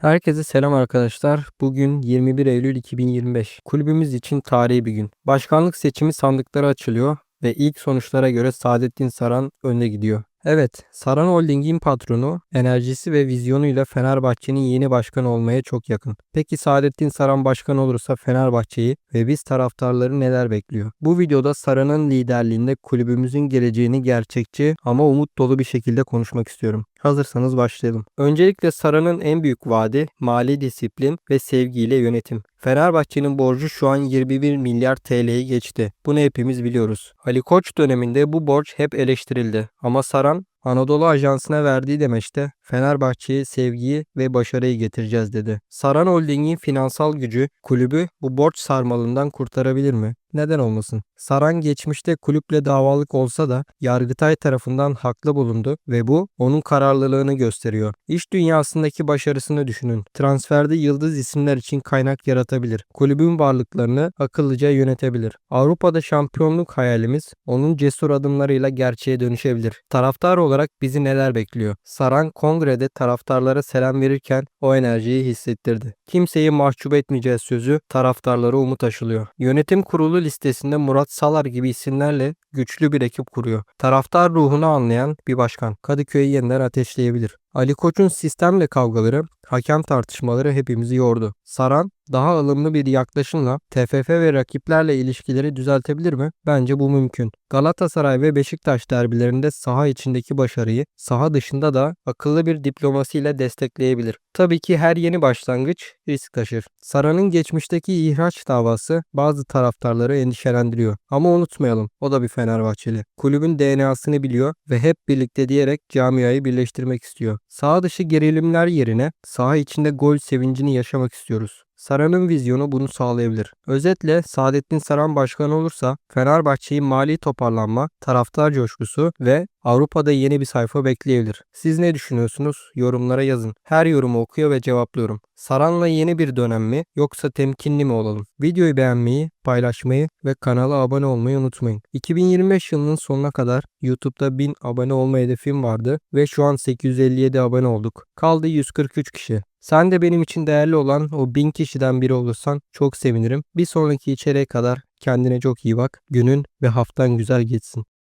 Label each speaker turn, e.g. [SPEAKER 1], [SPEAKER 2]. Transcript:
[SPEAKER 1] Herkese selam arkadaşlar. Bugün 21 Eylül 2025. Kulübümüz için tarihi bir gün. Başkanlık seçimi sandıkları açılıyor ve ilk sonuçlara göre Saadettin Saran önde gidiyor. Evet, Saran Holding'in patronu, enerjisi ve vizyonuyla Fenerbahçe'nin yeni başkanı olmaya çok yakın. Peki Saadettin Saran başkan olursa Fenerbahçe'yi ve biz taraftarları neler bekliyor? Bu videoda Saran'ın liderliğinde kulübümüzün geleceğini gerçekçi ama umut dolu bir şekilde konuşmak istiyorum. Hazırsanız başlayalım. Öncelikle Saran'ın en büyük vaadi mali disiplin ve sevgiyle yönetim. Fenerbahçe'nin borcu şu an 21 milyar TL'yi geçti. Bunu hepimiz biliyoruz. Ali Koç döneminde bu borç hep eleştirildi. Ama Saran Anadolu Ajansı'na verdiği demeçte Fenerbahçe'ye sevgiyi ve başarıyı getireceğiz dedi. Saran Holding'in finansal gücü kulübü bu borç sarmalından kurtarabilir mi? Neden olmasın? Saran geçmişte kulüple davalık olsa da Yargıtay tarafından haklı bulundu ve bu onun kararlılığını gösteriyor. İş dünyasındaki başarısını düşünün. Transferde yıldız isimler için kaynak yaratabilir. Kulübün varlıklarını akıllıca yönetebilir. Avrupa'da şampiyonluk hayalimiz onun cesur adımlarıyla gerçeğe dönüşebilir. Taraftar olarak bizi neler bekliyor? Saran kongrede taraftarlara selam verirken o enerjiyi hissettirdi. Kimseyi mahcup etmeyeceğiz sözü taraftarlara umut aşılıyor. Yönetim kurulu listesinde Murat Salar gibi isimlerle güçlü bir ekip kuruyor. Taraftar ruhunu anlayan bir başkan Kadıköy'ü yeniden ateşleyebilir. Ali Koç'un sistemle kavgaları, hakem tartışmaları hepimizi yordu. Saran daha ılımlı bir yaklaşımla TFF ve rakiplerle ilişkileri düzeltebilir mi? Bence bu mümkün. Galatasaray ve Beşiktaş derbilerinde saha içindeki başarıyı saha dışında da akıllı bir diplomasiyle destekleyebilir. Tabii ki her yeni başlangıç risk taşır. Saran'ın geçmişteki ihraç davası bazı taraftarları endişelendiriyor. Ama unutmayalım o da bir Fenerbahçeli. Kulübün DNA'sını biliyor ve hep birlikte diyerek camiayı birleştirmek istiyor. Sağ dışı gerilimler yerine saha içinde gol sevincini yaşamak istiyoruz. Saran'ın vizyonu bunu sağlayabilir. Özetle Saadettin Saran başkan olursa Fenerbahçe'yi mali toparlanma, taraftar coşkusu ve Avrupa'da yeni bir sayfa bekleyebilir. Siz ne düşünüyorsunuz? Yorumlara yazın. Her yorumu okuyor ve cevaplıyorum. Saran'la yeni bir dönem mi yoksa temkinli mi olalım? Videoyu beğenmeyi, paylaşmayı ve kanala abone olmayı unutmayın. 2025 yılının sonuna kadar YouTube'da 1000 abone olma hedefim vardı ve şu an 857 abone olduk. Kaldı 143 kişi. Sen de benim için değerli olan o 1000 kişiden biri olursan çok sevinirim. Bir sonraki içeriğe kadar kendine çok iyi bak. Günün ve haftan güzel geçsin.